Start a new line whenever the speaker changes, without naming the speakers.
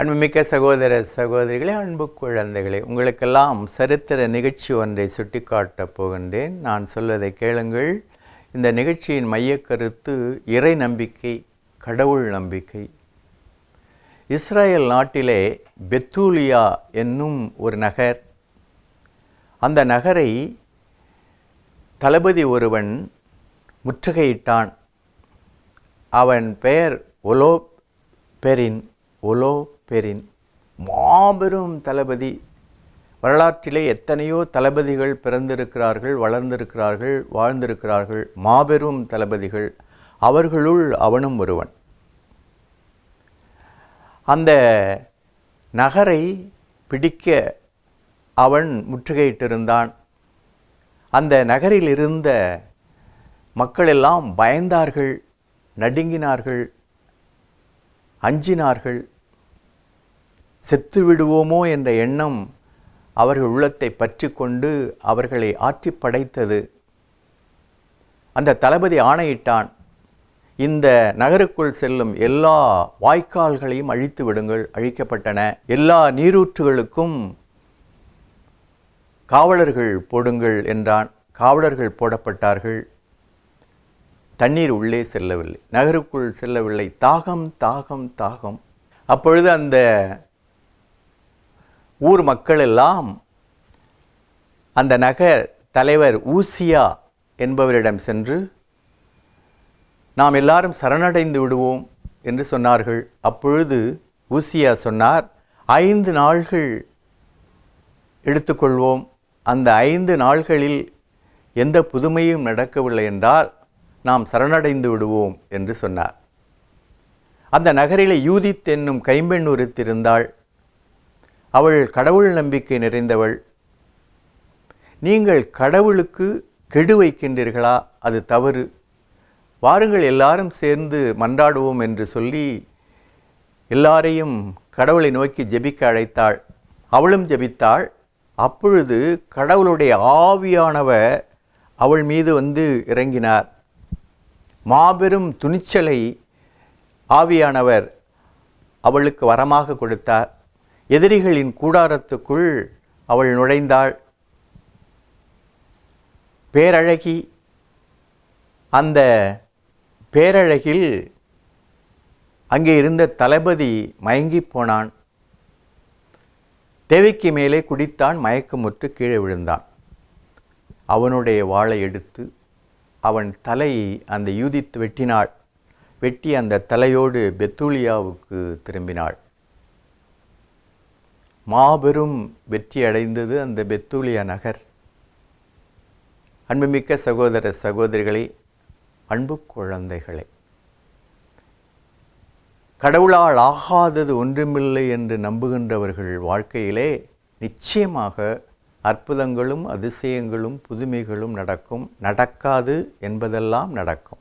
அன்புமிக்க சகோதர சகோதரிகளே அன்பு குழந்தைகளே உங்களுக்கெல்லாம் சரித்திர நிகழ்ச்சி ஒன்றை சுட்டிக்காட்டப் போகின்றேன். நான் சொல்வதை கேளுங்கள். இந்த நிகழ்ச்சியின் மையக்கருத்து இறை நம்பிக்கை கடவுள் நம்பிக்கை. இஸ்ரேல் நாட்டிலே பெத்தூலியா என்னும் ஒரு நகர். அந்த நகரை தளபதி ஒருவன் முற்றுகையிட்டான். அவன் பெயர் ஒலோ பெரின் ஒலோ பெரின் மாபெரும் தளபதி. வரலாற்றிலே எத்தனையோ தளபதிகள் பிறந்திருக்கிறார்கள் வளர்ந்திருக்கிறார்கள் வாழ்ந்திருக்கிறார்கள் மாபெரும் தளபதிகள். அவர்களுள் அவனும் ஒருவன். அந்த நகரை பிடிக்க அவன் முற்றுகையிட்டிருந்தான். அந்த நகரில் இருந்த மக்களெல்லாம் பயந்தார்கள் நடுங்கினார்கள் அஞ்சினார்கள். செத்து விடுவோமோ என்ற எண்ணம் அவர்கள் உள்ளத்தை பற்றி கொண்டு அவர்களை ஆற்றி படைத்தது. அந்த தளபதி ஆணையிட்டான் இந்த நகருக்குள் செல்லும் எல்லா வாய்க்கால்களையும் அழித்து விடுங்கள் அழிக்கப்பட்டன. எல்லா நீரூற்றுகளுக்கும் காவலர்கள் போடுங்கள் என்றான். காவலர்கள் போடப்பட்டார்கள். தண்ணீர் உள்ளே செல்லவில்லை நகருக்குள் செல்லவில்லை. தாகம் தாகம் தாகம். அப்பொழுது அந்த ஊர் மக்கள் எல்லாம் அந்த நகர் தலைவர் ஊசியா என்பவரிடம் சென்று நாம் எல்லாரும் சரணடைந்து விடுவோம் என்று சொன்னார்கள். அப்பொழுது ஊசியா சொன்னார் ஐந்து நாள்கள் எடுத்துக்கொள்வோம் அந்த ஐந்து நாள்களில் எந்த புதுமையும் நடக்கவில்லை என்றால் நாம் சரணடைந்து விடுவோம் என்று சொன்னார். அந்த நகரிலே யூதித் என்னும் கைம்பெண் ஒருத்திருந்தாள். அவள் கடவுள் நம்பிக்கை நிறைந்தவள். நீங்கள் கடவுளுக்கு கெடு வைக்கின்றீர்களா? அது தவறு. வாருங்கள் எல்லாரும் சேர்ந்து மன்றாடுவோம் என்று சொல்லி எல்லாரையும் கடவுளை நோக்கி ஜெபிக்க அழைத்தாள். அவளும் ஜெபித்தாள். அப்பொழுது கடவுளுடைய ஆவியானவர் அவள் மீது வந்து இறங்கினார். மாபெரும் துணிச்சலை ஆவியானவர் அவளுக்கு வரமாக கொடுத்தார். எதிரிகளின் கூடாரத்துக்குள் அவள் நுழைந்தாள். பேரழகி அந்த பேரழகில் அங்கே இருந்த தளபதி மயங்கி போனான். தேவைக்கு மேலே குடித்தான் மயக்கமுற்று கீழே விழுந்தான். அவனுடைய வாளை எடுத்து அவன் தலையை அந்த யூதித்து வெட்டினாள். வெட்டி அந்த தலையோடு பெத்தூலியாவுக்கு திரும்பினாள். மாபெரும் வெற்றி அடைந்தது அந்த பெத்தூலியா நகர். அன்புமிக்க சகோதர சகோதரிகளே அன்பு குழந்தைகளே கடவுளால் ஆகாதது ஒன்றுமில்லை என்று நம்புகின்றவர்கள் வாழ்க்கையிலே நிச்சயமாக அற்புதங்களும் அதிசயங்களும் புதுமைகளும் நடக்கும் நடக்காது என்பதெல்லாம் நடக்கும்.